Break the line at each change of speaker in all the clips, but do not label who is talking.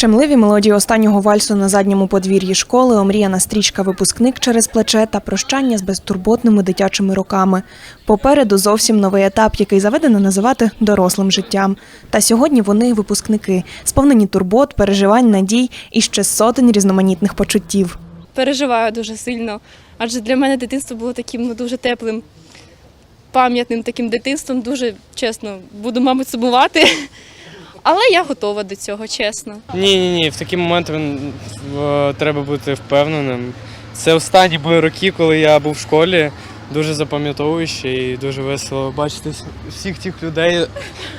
Щемливі мелодії останнього вальсу на задньому подвір'ї школи, омріяна стрічка випускник через плече та прощання з безтурботними дитячими роками. Попереду зовсім новий етап, який заведено називати дорослим життям. Та сьогодні вони випускники, сповнені турбот, переживань, надій і ще сотень різноманітних почуттів.
переживаю дуже сильно. Адже для мене дитинство було таким ну, дуже теплим, пам'ятним таким дитинством. Дуже чесно, буду, мабуть, сумувати. Але я готова до цього, чесно.
Ні, ні, ні. В такі моменти треба бути впевненим. Це останні були роки, коли я був в школі. Дуже запам'ятовуюче і дуже весело бачити всіх тих людей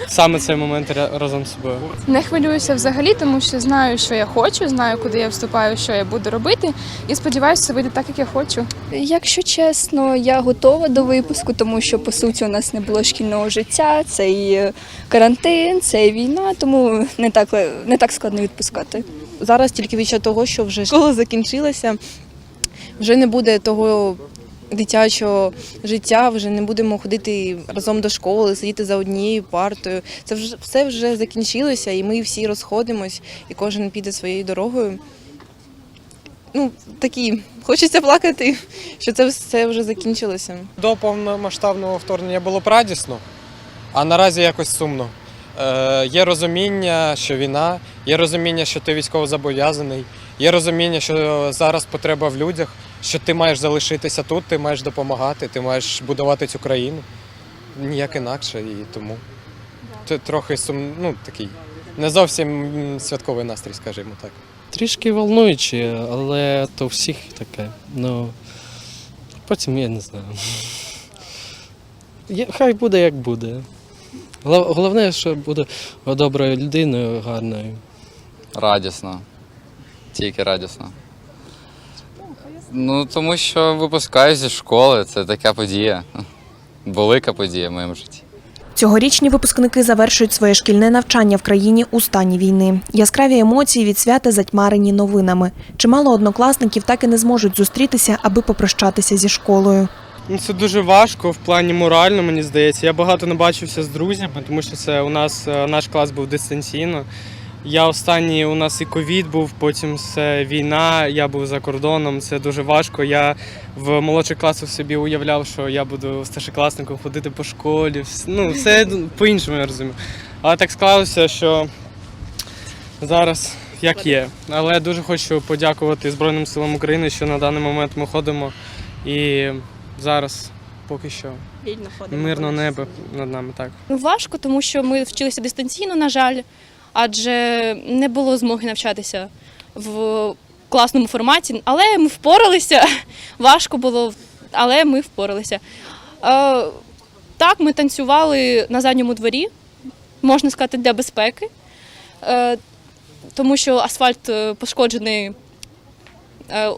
саме цей момент разом з собою.
Не хвилююся взагалі, тому що знаю, що я хочу, знаю, куди я вступаю, що я буду робити, і сподіваюся, це вийде так, як я хочу.
Якщо чесно, я готова до випуску, тому що по суті у нас не було шкільного життя, це і е, карантин, це і війна, тому не так не так складно відпускати.
Зараз тільки відчуття того, що вже школа закінчилася, вже не буде того дитячого життя, вже не будемо ходити разом до школи, сидіти за однією партою. Це вже все вже закінчилося, і ми всі розходимось, і кожен піде своєю дорогою. Ну, такі, хочеться плакати, що це все вже закінчилося.
До повномасштабного вторгнення було б радісно, а наразі якось сумно. Е, є розуміння, що війна, є розуміння, що ти військово зобов'язаний, є розуміння, що зараз потреба в людях, що ти маєш залишитися тут, ти маєш допомагати, ти маєш будувати цю країну. Ніяк інакше, і тому це трохи сум, ну, такий не зовсім святковий настрій, скажімо так.
Трішки волнуюче, але то всіх таке. Ну потім я не знаю. Хай буде як буде. Головне, що буде доброю людиною, гарною.
Радісно. Тільки радісно. Ну, тому що випускаю зі школи, це така подія. Велика подія в моєму житті.
Цьогорічні випускники завершують своє шкільне навчання в країні у стані війни. Яскраві емоції від свята затьмарені новинами. Чимало однокласників так і не зможуть зустрітися, аби попрощатися зі школою.
Ну, Це дуже важко в плані морально, мені здається. Я багато не бачився з друзями, тому що це у нас е, наш клас був дистанційно. Я останній у нас і ковід був, потім це війна, я був за кордоном. Це дуже важко. Я в молодших класах собі уявляв, що я буду старшокласником ходити по школі. Ну, все по-іншому я розумію. Але так склалося, що зараз як є. Але я дуже хочу подякувати Збройним силам України, що на даний момент ми ходимо і зараз поки що мирне небо над нами так.
Ну, важко, тому що ми вчилися дистанційно, на жаль, адже не було змоги навчатися в класному форматі. Але ми впоралися. Важко було, але ми впоралися. Е, так, ми танцювали на задньому дворі, можна сказати, для безпеки, е, тому що асфальт е, пошкоджений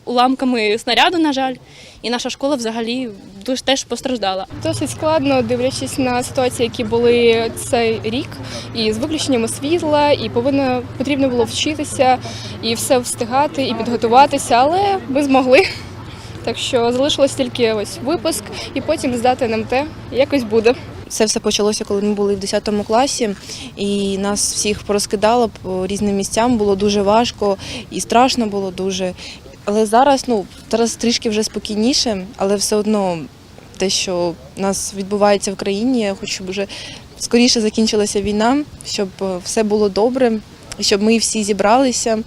уламками снаряду, на жаль, і наша школа взагалі дуже теж постраждала.
Досить складно, дивлячись на ситуації, які були цей рік, і з виключеннями світла, і повинно потрібно було вчитися і все встигати, і підготуватися, але ми змогли. Так що залишилось тільки ось випуск, і потім здати НМТ. Якось буде.
Це все почалося, коли ми були в 10 класі, і нас всіх порозкидало по різним місцям. Було дуже важко і страшно було дуже. Але зараз, ну, зараз трішки вже спокійніше, але все одно те, що в нас відбувається в країні, я хочу, щоб вже скоріше закінчилася війна, щоб е, все було добре, щоб ми всі зібралися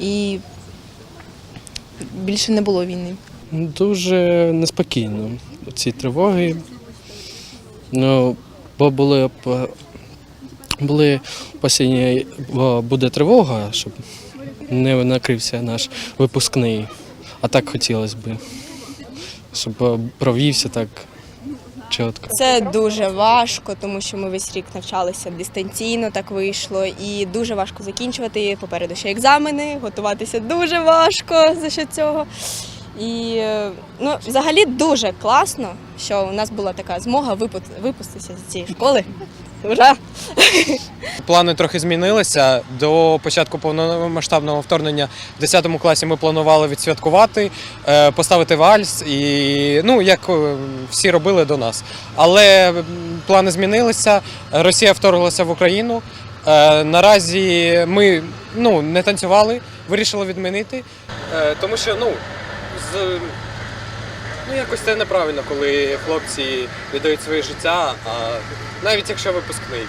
і більше не було війни.
Дуже неспокійно. Ці тривоги. Ну, бо були б були постійні, бо буде тривога, щоб не накрився наш випускний. А так хотілося б, щоб провівся так чітко.
Це дуже важко, тому що ми весь рік навчалися дистанційно, так вийшло, і дуже важко закінчувати. Попереду ще екзамени, готуватися дуже важко за що цього. І ну, взагалі дуже класно, що у нас була така змога випу- випуститися з цієї школи. Ура!
Плани трохи змінилися. До початку повномасштабного вторгнення в 10 класі ми планували відсвяткувати, е, поставити вальс і ну як е, всі робили до нас. Але плани змінилися. Росія вторглася в Україну, Е, наразі ми ну, не танцювали, вирішили відмінити, тому що ну, з, ну, якось це неправильно, коли хлопці віддають своє життя, а навіть якщо випускний.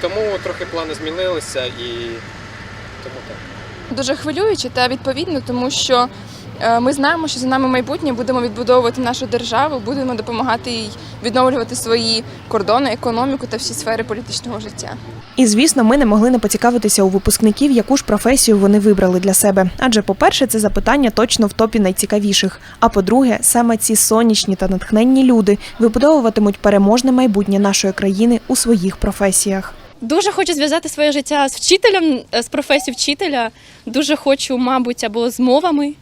Тому трохи плани змінилися і тому так.
дуже хвилююче та відповідно, тому що ми знаємо, що за нами майбутнє будемо відбудовувати нашу державу, будемо допомагати їй відновлювати свої кордони, економіку та всі сфери політичного життя.
І звісно, ми не могли не поцікавитися у випускників, яку ж професію вони вибрали для себе. Адже, по-перше, це запитання точно в топі найцікавіших. А по-друге, саме ці сонячні та натхненні люди вибудовуватимуть переможне майбутнє нашої країни у своїх професіях.
Дуже хочу зв'язати своє життя з вчителем, е, з професією вчителя. Дуже хочу, мабуть, або з мовами,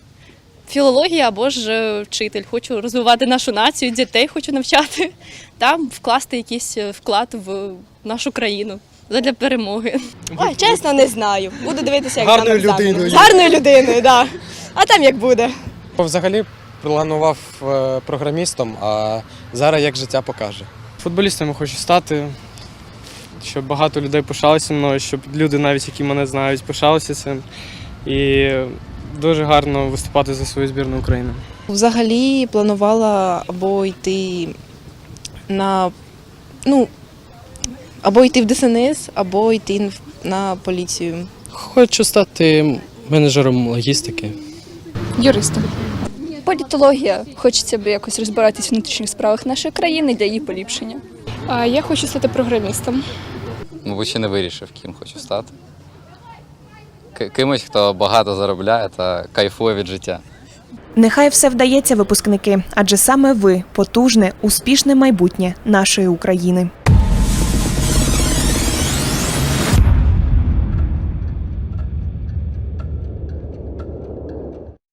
філологія, або ж вчитель. Хочу розвивати нашу націю, дітей хочу навчати, там вкласти якийсь е, вклад в нашу країну для перемоги.
Ой, чесно, не знаю. Буду дивитися, як
Гарною людиною.
З Гарною людиною, так. Да. А там як буде.
Взагалі планував е, програмістом, а зараз як життя покаже.
Футболістом я хочу стати, щоб багато людей пишалися мною, щоб люди, навіть які мене знають, пишалися цим. І дуже гарно виступати за свою збірну України.
Взагалі планувала або йти на ну або йти в ДСНС, або йти на поліцію.
Хочу стати менеджером логістики.
Юристом.
Політологія. Хочеться б якось розбиратись в внутрішніх справах нашої країни для її поліпшення.
А я хочу стати програмістом.
Мабуть, ще не вирішив, ким хочу стати. Кимось, хто багато заробляє та кайфує від життя.
Нехай все вдається, випускники, адже саме ви потужне, успішне майбутнє нашої України.